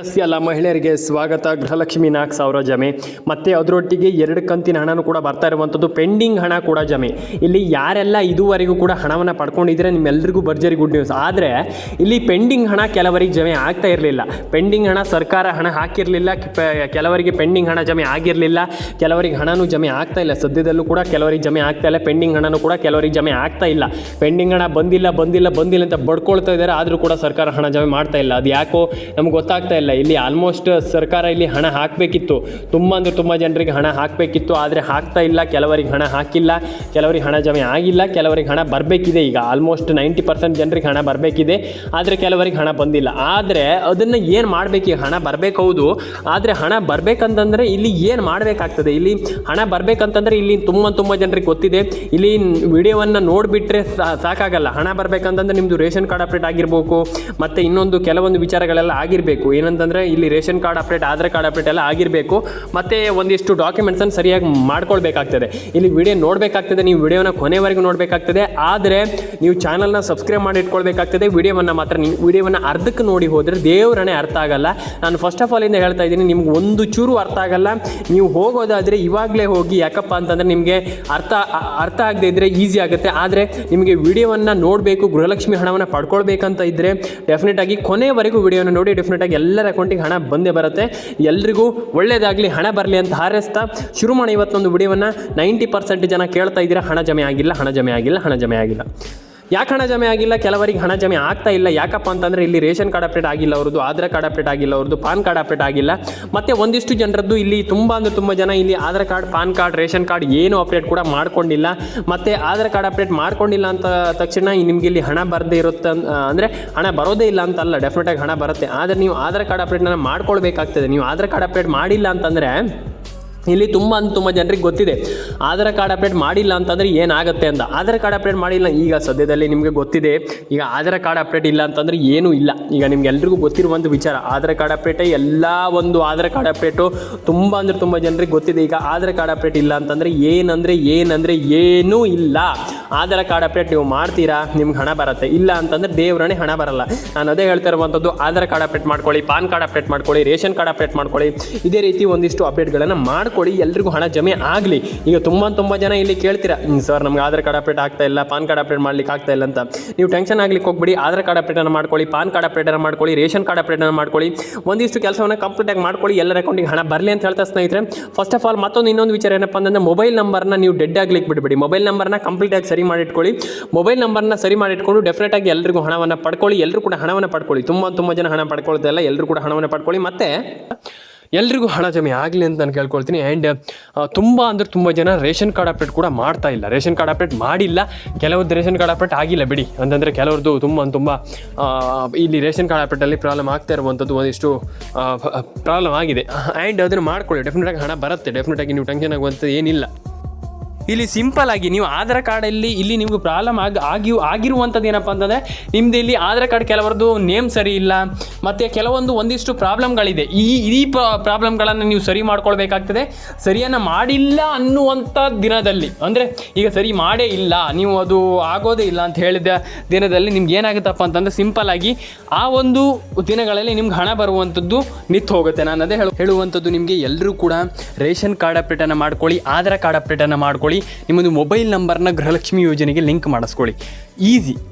S ಎಲ್ಲ ಮಹಿಳೆಯರಿಗೆ ಸ್ವಾಗತ. ಗೃಹಲಕ್ಷ್ಮಿ ನಾಲ್ಕು ಸಾವಿರ ಜಮೆ. ಮತ್ತು ಅದರೊಟ್ಟಿಗೆ ಎರಡು ಕಂತಿನ ಹಣನೂ ಕೂಡ ಬರ್ತಾ ಇರುವಂಥದ್ದು ಪೆಂಡಿಂಗ್ ಹಣ ಕೂಡ ಜಮೆ. ಇಲ್ಲಿ ಯಾರೆಲ್ಲ ಇದುವರೆಗೂ ಕೂಡ ಹಣವನ್ನು ಪಡ್ಕೊಂಡಿದ್ರೆ ನಿಮ್ಮೆಲ್ಲರಿಗೂ ಭರ್ಜರಿ ಗುಡ್ ನ್ಯೂಸ್ ಆದರೆ, ಇಲ್ಲಿ ಪೆಂಡಿಂಗ್ ಹಣ ಕೆಲವರಿಗೆ ಜಮೆ ಆಗ್ತಾ ಇರಲಿಲ್ಲ. ಪೆಂಡಿಂಗ್ ಹಣ ಸರ್ಕಾರ ಹಣ ಹಾಕಿರಲಿಲ್ಲ. ಕೆಲವರಿಗೆ ಪೆಂಡಿಂಗ್ ಹಣ ಜಮೆ ಆಗಿರಲಿಲ್ಲ. ಕೆಲವರಿಗೆ ಹಣನೂ ಜಮೆ ಆಗ್ತಾ ಇಲ್ಲ. ಸದ್ಯದಲ್ಲೂ ಕೂಡ ಕೆಲವರಿಗೆ ಜಮೆ ಆಗ್ತಾ ಇಲ್ಲ. ಪೆಂಡಿಂಗ್ ಹಣನೂ ಕೂಡ ಕೆಲವರಿಗೆ ಜಮೆ ಆಗ್ತಾ ಇಲ್ಲ. ಪೆಂಡಿಂಗ್ ಹಣ ಬಂದಿಲ್ಲ ಬಂದಿಲ್ಲ ಬಂದಿಲ್ಲ ಅಂತ ಬಡ್ಕೊಳ್ತಾ ಇದ್ದಾರೆ. ಆದರೂ ಕೂಡ ಸರ್ಕಾರ ಹಣ ಜಮೆ ಮಾಡ್ತಾ ಇಲ್ಲ. ಅದು ಯಾಕೋ ನಮ್ಗೆ ಗೊತ್ತಾಗ್ತಾ ಇಲ್ಲಿ. ಆಲ್ಮೋಸ್ಟ್ ಸರ್ಕಾರ ಇಲ್ಲಿ ಹಣ ಹಾಕಬೇಕಿತ್ತು. ತುಂಬ ಅಂದರೆ ತುಂಬ ಜನರಿಗೆ ಹಣ ಹಾಕಬೇಕಿತ್ತು. ಆದರೆ ಹಾಕ್ತಾ ಇಲ್ಲ. ಕೆಲವರಿಗೆ ಹಣ ಹಾಕಿಲ್ಲ. ಕೆಲವರಿಗೆ ಹಣ ಜಮೆ ಆಗಿಲ್ಲ. ಕೆಲವರಿಗೆ ಹಣ ಬರಬೇಕಿದೆ ಈಗ. ಆಲ್ಮೋಸ್ಟ್ ನೈಂಟಿ ಪರ್ಸೆಂಟ್ ಜನರಿಗೆ ಹಣ ಬರಬೇಕಿದೆ. ಆದರೆ ಕೆಲವರಿಗೆ ಹಣ ಬಂದಿಲ್ಲ. ಆದರೆ ಅದನ್ನು ಏನು ಮಾಡಬೇಕು? ಹಣ ಬರಬೇಕು ಹೌದು. ಆದರೆ ಹಣ ಬರಬೇಕಂತಂದರೆ ಇಲ್ಲಿ ಏನು ಮಾಡಬೇಕಾಗ್ತದೆ? ಇಲ್ಲಿ ಹಣ ಬರಬೇಕಂತಂದರೆ ಇಲ್ಲಿ ತುಂಬ ತುಂಬ ಜನರಿಗೆ ಗೊತ್ತಿದೆ. ಇಲ್ಲಿ ವಿಡಿಯೋವನ್ನು ನೋಡಿಬಿಟ್ರೆ ಸಾಕಾಗಲ್ಲ. ಹಣ ಬರಬೇಕಂತಂದ್ರೆ ನಿಮ್ಮದು ರೇಷನ್ ಕಾರ್ಡ್ ಅಪ್ಡೇಟ್ ಆಗಿರಬೇಕು. ಮತ್ತು ಇನ್ನೊಂದು ಕೆಲವೊಂದು ವಿಚಾರಗಳೆಲ್ಲ ಆಗಿರಬೇಕು. ಏನಂತಂದರೆ ಇಲ್ಲಿ ration card update, Aadhaar card update ಎಲ್ಲ ಆಗಿರಬೇಕು. ಮತ್ತು ಒಂದಿಷ್ಟು ಡಾಕ್ಯುಮೆಂಟ್ಸನ್ನು ಸರಿಯಾಗಿ ಮಾಡ್ಕೊಳ್ಬೇಕಾಗ್ತದೆ. ಇಲ್ಲಿ ವಿಡಿಯೋ ನೋಡಬೇಕಾಗ್ತದೆ, ನೀವು ವಿಡಿಯೋನ ಕೊನೆವರೆಗೂ ನೋಡಬೇಕಾಗ್ತದೆ. ಆದರೆ ನೀವು ಚಾನಲ್ನ ಸಬ್ಸ್ಕ್ರೈಬ್ ಮಾಡಿ ಇಟ್ಕೊಳ್ಬೇಕಾಗ್ತದೆ. ವಿಡಿಯೋವನ್ನು ಮಾತ್ರ ನೀವು ವಿಡಿಯೋವನ್ನು ಅರ್ಧಕ್ಕೆ ನೋಡಿ ಹೋದರೆ ದೇವರಣೆ ಅರ್ಥ ಆಗಲ್ಲ. ನಾನು ಫಸ್ಟ್ ಆಫ್ ಆಲ್ ಇಂದ ಹೇಳ್ತಾ ಇದ್ದೀನಿ, ನಿಮ್ಗೆ ಒಂದು ಚೂರು ಅರ್ಥ ಆಗಲ್ಲ. ನೀವು ಹೋಗೋದಾದರೆ ಇವಾಗಲೇ ಹೋಗಿ, ಯಾಕಪ್ಪ ಅಂತಂದರೆ ನಿಮಗೆ ಅರ್ಥ ಅರ್ಥ ಆಗದೆ ಇದ್ದರೆ ಈಸಿ ಆಗುತ್ತೆ. ಆದರೆ ನಿಮಗೆ ವಿಡಿಯೋವನ್ನು ನೋಡಬೇಕು, ಗೃಹಲಕ್ಷ್ಮಿ ಹಣವನ್ನು ಪಡ್ಕೊಳ್ಬೇಕಂತ ಇದ್ದರೆ ಡೆಫಿನೆಟಾಗಿ ಕೊನೆವರೆಗೂ ವಿಡಿಯೋನ ನೋಡಿ ಡೆಫಿನೆಟಾಗಿ ಎಲ್ಲರ ಅಕೌಂಟಿಗೆ ಹಣ ಬಂದೇ ಬರುತ್ತೆ. ಎಲ್ರಿಗೂ ಒಳ್ಳೇದಾಗಲಿ, ಹಣ ಬರಲಿ ಅಂತ ಹಾರೈಸ್ತಾ ಶುರು ಮಾಡಿ ಇವತ್ತೊಂದು ವಿಡಿಯೋವನ್ನು ನೈಂಟಿ ಪರ್ಸೆಂಟ್ ಜನ ಕೇಳ್ತಾ ಇದ್ದೀರಾ, ಹಣ ಜಮೆ ಆಗಿಲ್ಲ, ಹಣ ಜಮೆ ಆಗಿಲ್ಲ, ಹಣ ಜಮೆ ಆಗಿಲ್ಲ. ಯಾಕೆ ಹಣ ಜಮೆ ಆಗಿಲ್ಲ? ಕೆಲವರಿಗೆ ಹಣ ಜಮೆ ಆಗ್ತಾ ಇಲ್ಲ. ಯಾಕಪ್ಪ ಅಂತಂದರೆ ಇಲ್ಲಿ ರೇಷನ್ ಕಾರ್ಡ್ ಅಪ್ಡೇಟ್ ಆಗಿಲ್ಲ ಅವ್ರದ್ದು, ಆಧಾರ್ ಕಾರ್ಡ್ ಅಪ್ಡೇಟ್ ಆಗಿಲ್ಲ, ಅವ್ರದ್ದು ಪಾನ್ ಕಾರ್ಡ್ ಅಪ್ಡೇಟ್ ಆಗಿಲ್ಲ. ಮತ್ತು ಒಂದಿಷ್ಟು ಜನರದ್ದು ಇಲ್ಲಿ ತುಂಬ ಅಂದರೆ ತುಂಬ ಜನ ಇಲ್ಲಿ Aadhaar card, PAN card, ration card ಏನು ಅಪ್ಡೇಟ್ ಕೂಡ ಮಾಡ್ಕೊಂಡಿಲ್ಲ. ಮತ್ತು ಆಧಾರ್ ಕಾರ್ಡ್ ಅಪ್ಡೇಟ್ ಮಾಡ್ಕೊಂಡಿಲ್ಲ ಅಂತ ತಕ್ಷಣ ನಿಮಗೆ ಇಲ್ಲಿ ಹಣ ಬರದೇ ಇರುತ್ತೆ ಅಂದರೆ ಹಣ ಬರೋದೇ ಇಲ್ಲ ಅಂತಲ್ಲ ಡೆಫಿನೆಟಾಗಿ ಹಣ ಬರುತ್ತೆ. ಆದರೆ ನೀವು ಆಧಾರ್ ಕಾರ್ಡ್ ಅಪ್ಡೇಟ್ನ ಮಾಡ್ಕೊಳ್ಬೇಕಾಗ್ತದೆ. ನೀವು ಆಧಾರ್ ಕಾರ್ಡ್ ಅಪ್ಡೇಟ್ ಮಾಡಿಲ್ಲ ಅಂತಂದರೆ ಇಲ್ಲಿ ತುಂಬ ಅಂತ ತುಂಬ ಜನರಿಗೆ ಗೊತ್ತಿದೆ. ಆಧಾರ್ ಕಾರ್ಡ್ ಅಪ್ಡೇಟ್ ಮಾಡಿಲ್ಲ ಅಂತಂದರೆ ಏನಾಗುತ್ತೆ ಅಂತ ಆಧಾರ್ ಕಾರ್ಡ್ ಅಪ್ಡೇಟ್ ಮಾಡಿಲ್ಲ, ಈಗ ಸದ್ಯದಲ್ಲಿ ನಿಮಗೆ ಗೊತ್ತಿದೆ. ಈಗ ಆಧಾರ್ ಕಾರ್ಡ್ ಅಪ್ಡೇಟ್ ಇಲ್ಲ ಅಂತಂದರೆ ಏನೂ ಇಲ್ಲ. ಈಗ ನಿಮ್ಗೆ ಎಲ್ರಿಗೂ ಒಂದು ವಿಚಾರ, ಆಧಾರ್ ಕಾರ್ಡ್ ಅಪ್ಡೇಟ್ ಎಲ್ಲ ಒಂದು ಆಧಾರ್ ಕಾರ್ಡ್ ಅಪ್ಡೇಟು ತುಂಬ ಅಂದರೆ ತುಂಬ ಜನರಿಗೆ ಗೊತ್ತಿದೆ. ಈಗ ಆಧಾರ್ ಕಾರ್ಡ್ ಅಪ್ಡೇಟ್ ಇಲ್ಲ ಅಂತಂದರೆ ಏನಂದರೆ ಏನಂದರೆ ಏನೂ ಇಲ್ಲ. ಆಧಾರ್ ಕಾರ್ಡ್ ಅಪ್ಡೇಟ್ ನೀವು ಮಾಡ್ತೀರಾ? ನಿಮ್ಗೆ ಹಣ ಬರುತ್ತೆ. ಇಲ್ಲ ಅಂತಂದ್ರೆ ದೇವ್ರನೇ ಹಣ ಬರಲ್ಲ. ನಾನು ಅದೇ ಹೇಳ್ತಾ ಇರುವಂಥದ್ದು, ಆಧಾರ್ ಕಾರ್ಡ್ ಅಪ್ಡೇಟ್ ಮಾಡ್ಕೊಳ್ಳಿ, ಪಾನ್ ಕಾರ್ಡ್ ಅಪ್ಡೇಟ್ ಮಾಡ್ಕೊಳ್ಳಿ, ರೇಷನ್ ಕಾರ್ಡ್ ಅಪ್ಡೇಟ್ ಮಾಡ್ಕೊಳ್ಳಿ. ಇದೇ ರೀತಿ ಒಂದಿಷ್ಟು ಅಪ್ಡೇಟ್ಗಳನ್ನು ಮಾಡ್ಕೊಳ್ಳಿ. ಎಲ್ರಿಗೂ ಹಣ ಜಮೆ ಆಗಲಿ. ಈಗ ತುಂಬ ತುಂಬ ಜನ ಇಲ್ಲಿ ಕೇಳ್ತೀರಾ ಸರ್ ನಮ್ಗೆ ಆಧಾರ್ ಕಾರ್ಡ್ ಅಪ್ಡೇಟ್ ಆಗ್ತಾ ಇಲ್ಲ, ಪಾನ್ ಕಾರ್ಡ್ ಅಪ್ಡೇಟ್ ಮಾಡ್ಲಿಕ್ಕೆ ಆಗ್ತಾ ಇಲ್ಲ ಅಂತ. ನೀವು ಟೆನ್ಷನ್ ಆಗ್ಲಿಕ್ಕೆ ಹೋಗ್ಬಿಡಿ, ಆಧಾರ್ ಕಾರ್ಡ್ ಅಪ್ಡೇಟನ್ನು ಮಾಡ್ಕೊಳ್ಳಿ, ಪಾನ್ ಕಾರ್ಡ್ ಅಪ್ಡೇಟನ್ನು ಮಾಡ್ಕೊಳ್ಳಿ, ರೇಷನ್ ಕಾರ್ಡ್ ಅಪ್ಡೇಟನ್ನು ಮಾಡ್ಕೊಳ್ಳಿ. ಒಂದಿಷ್ಟು ಕೆಲಸವನ್ನು ಕಂಪ್ಲೀಟಾಗಿ ಮಾಡ್ಕೊಳ್ಳಿ, ಎಲ್ಲರ ಅಕೌಂಟಿಗೆ ಹಣ ಬರಲಿ ಅಂತ ಹೇಳ್ತಾ ಸ್ನೇಹಿತರೆ. ಫಸ್ಟ್ ಆಫ್ ಆಲ್ ಮತ್ತೊಂದು ಇನ್ನೊಂದು ವಿಚಾರ ಏನಪ್ಪ ಅಂದ್ರೆ ಮೊಬೈಲ್ ನಂಬರ್ನ ನೀವು ಡೆಡ್ ಆಗ್ಲಿಕ್ಕೆ ಬಿಡಬೇಡಿ. ಮೊಬೈಲ್ ನಂಬರ್ನ ಕಂಪ್ಲೀಟಾಗಿ ಸರಿ ಮಾಡಿಟ್ಕೊಳ್ಳಿ. ಮೊಬೈಲ್ ನಂಬರ್ನ ಸರಿ ಮಾಡಿಟ್ಕೊಂಡು ಡೆಫಿನೆಟಾಗಿ ಎಲ್ಲರಿಗೂ ಹಣವನ್ನು ಪಡ್ಕೊಳ್ಳಿ. ಎಲ್ಲರೂ ಕೂಡ ಹಣವನ್ನು ಪಡ್ಕೊಳ್ಳಿ. ತುಂಬ ತುಂಬ ಜನ ಹಣ ಪಡ್ಕೊಳ್ತಾ ಇಲ್ಲ. ಎಲ್ಲರೂ ಕೂಡ ಹಣವನ್ನು ಪಡ್ಕೊಳ್ಳಿ. ಮತ್ತೆ ಎಲ್ರಿಗೂ ಹಣ ಜಮೆ ಆಗಲಿ ಅಂತ ನಾನು ಕೇಳ್ಕೊಳ್ತೀನಿ. ಆ್ಯಂಡ್ ತುಂಬ ಅಂದರೆ ತುಂಬ ಜನ ರೇಷನ್ ಕಾರ್ಡ್ ಅಪ್ಡೇಟ್ ಕೂಡ ಮಾಡ್ತಾ ಇಲ್ಲ. ರೇಷನ್ ಕಾರ್ಡ್ ಅಪ್ಡೇಟ್ ಮಾಡಿಲ್ಲ. ಕೆಲವೊಂದು ರೇಷನ್ ಕಾರ್ಡ್ ಅಪ್ಡೇಟ್ ಆಗಿಲ್ಲ ಬಿಡಿ. ಅಂತಂದರೆ ಕೆಲವ್ರದ್ದು ತುಂಬ ತುಂಬ ಇಲ್ಲಿ ರೇಷನ್ ಕಾರ್ಡ್ ಅಪ್ಡೇಟಲ್ಲಿ ಪ್ರಾಬ್ಲಮ್ ಆಗ್ತಾ ಇರುವಂಥದ್ದು ಒಂದಿಷ್ಟು ಪ್ರಾಬ್ಲಮ್ ಆಗಿದೆ. ಆ್ಯಂಡ್ ಅದನ್ನು ಮಾಡ್ಕೊಳ್ಳಿ. ಡೆಫಿನೆಟಾಗಿ ಹಣ ಬರುತ್ತೆ. ಡೆಫಿನೆಟಾಗಿ ನೀವು ಟೆನ್ಷನ್ ಆಗುವಂಥದ್ದು ಏನಿಲ್ಲ. ಇಲ್ಲಿ ಸಿಂಪಲ್ ಆಗಿ ನೀವು ಆಧಾರ್ ಕಾರ್ಡಲ್ಲಿ ಇಲ್ಲಿ ನಿಮ್ಗೆ ಪ್ರಾಬ್ಲಮ್ ಆಗಿ ಆಗಿ ಆಗಿರುವಂಥದ್ದು ಏನಪ್ಪ ಅಂತಂದರೆ ನಿಮ್ದು ಇಲ್ಲಿ ಆಧಾರ್ ಕಾರ್ಡ್ ಕೆಲವರದ್ದು ನೇಮ್ ಸರಿ ಇಲ್ಲ, ಮತ್ತು ಕೆಲವೊಂದು ಒಂದಿಷ್ಟು ಪ್ರಾಬ್ಲಮ್ಗಳಿದೆ. ಈ ಈ ಪ್ರಾಬ್ಲಮ್ಗಳನ್ನು ನೀವು ಸರಿ ಮಾಡ್ಕೊಳ್ಬೇಕಾಗ್ತದೆ. ಸರಿಯನ್ನು ಮಾಡಿಲ್ಲ ಅನ್ನುವಂಥ ದಿನದಲ್ಲಿ, ಅಂದರೆ ಈಗ ಸರಿ ಮಾಡೇ ಇಲ್ಲ, ನೀವು ಅದು ಆಗೋದೇ ಇಲ್ಲ ಅಂತ ಹೇಳಿದ ದಿನದಲ್ಲಿ ನಿಮ್ಗೆ ಏನಾಗುತ್ತಪ್ಪ ಅಂತಂದರೆ ಸಿಂಪಲ್ ಆಗಿ ಆ ಒಂದು ದಿನಗಳಲ್ಲಿ ನಿಮ್ಗೆ ಹಣ ಬರುವಂಥದ್ದು ನಿಂತು ಹೋಗುತ್ತೆ. ನಾನು ಅದೇ ಹೇಳು ಹೇಳುವಂಥದ್ದು ನಿಮಗೆ ಎಲ್ಲರೂ ಕೂಡ ರೇಷನ್ ಕಾರ್ಡ್ ಅಪ್ಡೇಟನ್ನು ಮಾಡ್ಕೊಳ್ಳಿ, ಆಧಾರ್ ಕಾರ್ಡ್ ಅಪ್ಡೇಟನ್ನು ಮಾಡ್ಕೊಳ್ಳಿ. ನಿಮ್ಮದು ಮೊಬೈಲ್ ನಂಬರ್ನ ಗೃಹಲಕ್ಷ್ಮಿ ಯೋಜನೆಗೆ ಲಿಂಕ್ ಮಾಡಿಸ್ಕೊಳ್ಳಿ. ಈಸಿ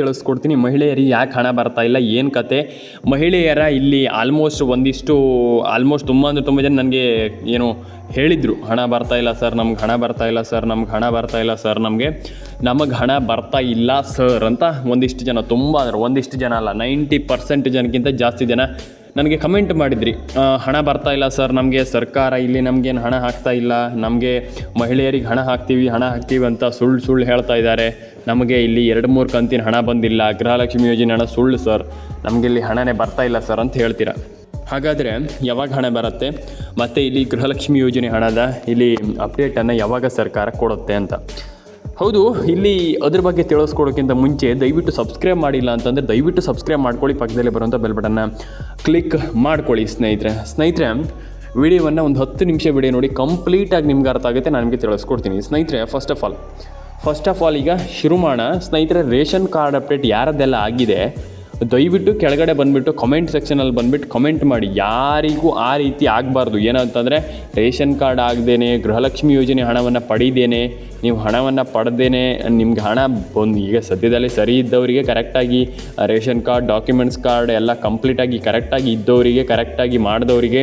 ತಿಳಿಸ್ಕೊಡ್ತೀನಿ. ಮಹಿಳೆಯರಿಗೆ ಯಾಕೆ ಹಣ ಬರ್ತಾ ಇಲ್ಲ, ಏನು ಕತೆ? ಮಹಿಳೆಯರ ಇಲ್ಲಿ ಆಲ್ಮೋಸ್ಟ್ ಒಂದಿಷ್ಟು ಆಲ್ಮೋಸ್ಟ್ ತುಂಬ ಅಂದರೆ ತುಂಬ ಜನ ನನಗೆ ಏನು ಹೇಳಿದರು, ಹಣ ಬರ್ತಾ ಇಲ್ಲ ಸರ್, ನಮ್ಗೆ ಹಣ ಬರ್ತಾ ಇಲ್ಲ ಸರ್, ನಮ್ಗೆ ಹಣ ಬರ್ತಾ ಇಲ್ಲ ಸರ್, ನಮಗೆ ನಮಗೆ ಹಣ ಬರ್ತಾ ಇಲ್ಲ ಸರ್ ಅಂತ ಒಂದಿಷ್ಟು ಜನ, ತುಂಬ ಅಂದರೆ ಒಂದಿಷ್ಟು ಜನ ಅಲ್ಲ, ನೈಂಟಿ ಪರ್ಸೆಂಟ್ ಜನಕ್ಕಿಂತ ಜಾಸ್ತಿ ಜನ ನನಗೆ ಕಮೆಂಟ್ ಮಾಡಿದ್ರಿ. ಹಣ ಬರ್ತಾ ಇಲ್ಲ ಸರ್, ನಮಗೆ ಸರ್ಕಾರ ಇಲ್ಲಿ ನಮಗೇನು ಹಣ ಹಾಕ್ತಾ ಇಲ್ಲ, ನಮಗೆ ಮಹಿಳೆಯರಿಗೆ ಹಣ ಹಾಕ್ತೀವಿ ಹಣ ಹಾಕ್ತೀವಿ ಅಂತ ಸುಳ್ಳು ಸುಳ್ಳು ಹೇಳ್ತಾ ಇದ್ದಾರೆ. ನಮಗೆ ಇಲ್ಲಿ ಎರಡು ಮೂರು ಕಂತಿನ ಹಣ ಬಂದಿಲ್ಲ. ಗೃಹಲಕ್ಷ್ಮಿ ಯೋಜನೆ ಹಣ ಸುಳ್ಳು ಸರ್. ನಮಗೆ ಇಲ್ಲಿ ಹಣನೇ ಬರ್ತಾ ಇಲ್ಲ ಸರ್ ಅಂತ ಹೇಳ್ತೀರಾ? ಹಾಗಾದರೆ ಯಾವಾಗ ಹಣ ಬರುತ್ತೆ? ಮತ್ತು ಇಲ್ಲಿ ಗೃಹಲಕ್ಷ್ಮಿ ಯೋಜನೆ ಹಣದ ಇಲ್ಲಿ ಅಪ್ಡೇಟನ್ನು ಯಾವಾಗ ಸರ್ಕಾರ ಕೊಡುತ್ತೆ ಅಂತ. ಹೌದು, ಇಲ್ಲಿ ಅದ್ರ ಬಗ್ಗೆ ತಿಳಿಸ್ಕೊಡೋಕ್ಕಿಂತ ಮುಂಚೆ ದಯವಿಟ್ಟು ಸಬ್ಸ್ಕ್ರೈಬ್ ಮಾಡಿಲ್ಲ ಅಂತಂದರೆ ದಯವಿಟ್ಟು ಸಬ್ಸ್ಕ್ರೈಬ್ ಮಾಡ್ಕೊಳ್ಳಿ, ಪಕ್ಕದಲ್ಲಿ ಬರುವಂಥ ಬೆಲ್ ಬಟನ್ನ ಕ್ಲಿಕ್ ಮಾಡ್ಕೊಳ್ಳಿ ಸ್ನೇಹಿತರೆ. ಸ್ನೇಹಿತರೆ ವಿಡಿಯೋವನ್ನು ಒಂದು ಹತ್ತು ನಿಮಿಷ ವಿಡಿಯೋ ನೋಡಿ ಕಂಪ್ಲೀಟಾಗಿ ನಿಮ್ಗೆ ಅರ್ಥ ಆಗುತ್ತೆ, ನಾನು ನಿಮಗೆ ತಿಳಿಸ್ಕೊಡ್ತೀನಿ. ಸ್ನೇಹಿತರೆ first of all first of all ಈಗ ಶುರು ಮಾಡೋಣ ಸ್ನೇಹಿತರೆ, ರೇಷನ್ ಕಾರ್ಡ್ ಅಪ್ಡೇಟ್ ಯಾರದ್ದೆಲ್ಲ ಆಗಿದೆ, ದಯವಿಟ್ಟು ಕೆಳಗಡೆ ಬಂದುಬಿಟ್ಟು ಕಮೆಂಟ್ ಸೆಕ್ಷನಲ್ಲಿ ಬಂದುಬಿಟ್ಟು ಕಮೆಂಟ್ ಮಾಡಿ. ಯಾರಿಗೂ ಆ ರೀತಿ ಆಗಬಾರ್ದು. ಏನಂತಂದರೆ, ರೇಷನ್ ಕಾರ್ಡ್ ಆಗದೇನೆ, ಗೃಹಲಕ್ಷ್ಮಿ ಯೋಜನೆ ಹಣವನ್ನು ಪಡೀದೇನೆ, ನೀವು ಹಣವನ್ನು ಪಡೆದೇನೆ, ನಿಮ್ಗೆ ಹಣ ಬಂದು, ಈಗ ಸದ್ಯದಲ್ಲೇ ಸರಿ ಇದ್ದವರಿಗೆ ಕರೆಕ್ಟಾಗಿ ರೇಷನ್ ಕಾರ್ಡ್ ಡಾಕ್ಯುಮೆಂಟ್ಸ್ ಕಾರ್ಡ್ ಎಲ್ಲ ಕಂಪ್ಲೀಟಾಗಿ ಕರೆಕ್ಟಾಗಿ ಇದ್ದವರಿಗೆ ಕರೆಕ್ಟಾಗಿ ಮಾಡಿದವರಿಗೆ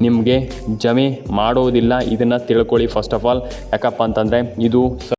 ನಿಮಗೆ ಜಮೆ ಮಾಡೋದಿಲ್ಲ. ಇದನ್ನು ತಿಳ್ಕೊಳ್ಳಿ ಫಸ್ಟ್ ಆಫ್ ಆಲ್ ಯಾಕಪ್ಪ ಅಂತಂದರೆ ಇದು